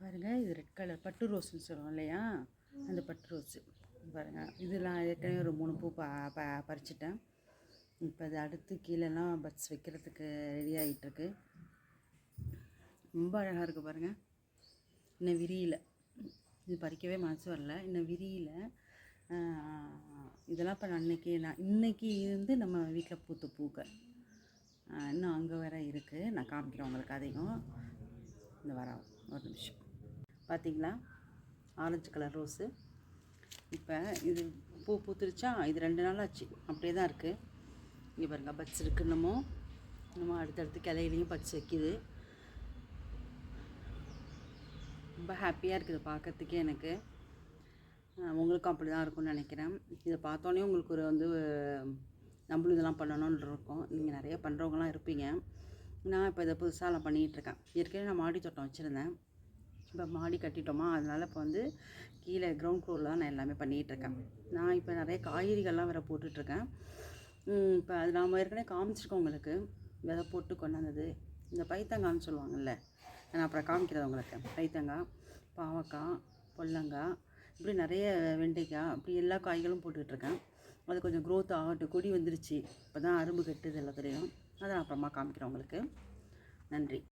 பாருங்கள் இது red colour பட்டு ரோஸ்னு சொல்லுவோம் இல்லையா? அந்த பட்டு ரோஸு பாருங்கள் இதெல்லாம் ஏற்கனவே ஒரு மூணு பூ ப ப பறிச்சிட்டேன். இப்போ அது அடுத்து கீழெல்லாம் பட்ஸ் வைக்கிறதுக்கு ரெடி ஆகிட்டுருக்கு ரொம்ப அழகாக இருக்குது பாருங்கள் இன்னும் விரியில. இது பறிக்கவே மனசு வரல. இன்னும் விரியில இதெல்லாம் இப்போ நான் அன்னைக்கு நான் இன்னைக்கு இருந்து நம்ம வீட்டில் பூத்த பூக்கள். இன்னும் அங்கே வேற இருக்குது நான் காமிக்கிறேன் உங்களுக்கு அதையும் இந்த வரோம் ஒரு நிமிஷம். பார்த்தீங்களா? Orange colour rose. இப்போ இது பூ பூத்துருச்சா? இது ரெண்டு நாள் ஆச்சு அப்படியே தான் இருக்குது இங்கே பாருங்க பட்ஸ் இருக்கு இன்னமோ இன்னமும் அடுத்தடுத்து கிளையிலையும் பட்ஸ் வைக்குது. ரொம்ப ஹாப்பியாக இருக்குது பார்க்கறதுக்கே எனக்கு. உங்களுக்கும் அப்படி தான் இருக்கும்னு நினைக்கிறேன். இதை பார்த்தோன்னே உங்களுக்கு ஒரு வந்து நம்மளும் இதெல்லாம் பண்ணணும்னு இருக்கும். நீங்கள் நிறைய பண்ணுறவங்களாம் இருப்பீங்க. நான் இப்போ இதை புதுசாக நான் பண்ணிகிட்ருக்கேன் ஏற்கனவே நான் மாடி தோட்டம் வச்சுருந்தேன். இப்போ மாடி கட்டிட்டோமா அதனால் இப்போ வந்து கீழே கிரவுண்ட் ஃப்ளோரில் தான் நான் எல்லாமே பண்ணிகிட்ருக்கேன் நான் இப்போ நிறைய காய்கறிகள்லாம் வேறு போட்டுட்ருக்கேன். இப்போ அது நாம் ஏற்கனவே காமிச்சிருக்கோம் உங்களுக்கு. விதை போட்டு கொண்டாந்தது. இந்த பைத்தங்கான்னு சொல்லுவாங்கல்ல நான் அப்புறம் காமிக்கிறேன் உங்களுக்கு. பைத்தங்காய் பாவக்காய் பொல்லங்காய் இப்படி நிறைய வெண்டைக்காய் இப்படி எல்லா காய்களும் போட்டுட்ருக்கேன். அது கொஞ்சம் க்ரோத் ஆகட்டும். கொடி வந்துருச்சு. இப்போ தான் அரும்பு கட்டுது எல்லாத்துலேயும். அதை நான் அப்புறமா காமிக்கிறேன் உங்களுக்கு. நன்றி.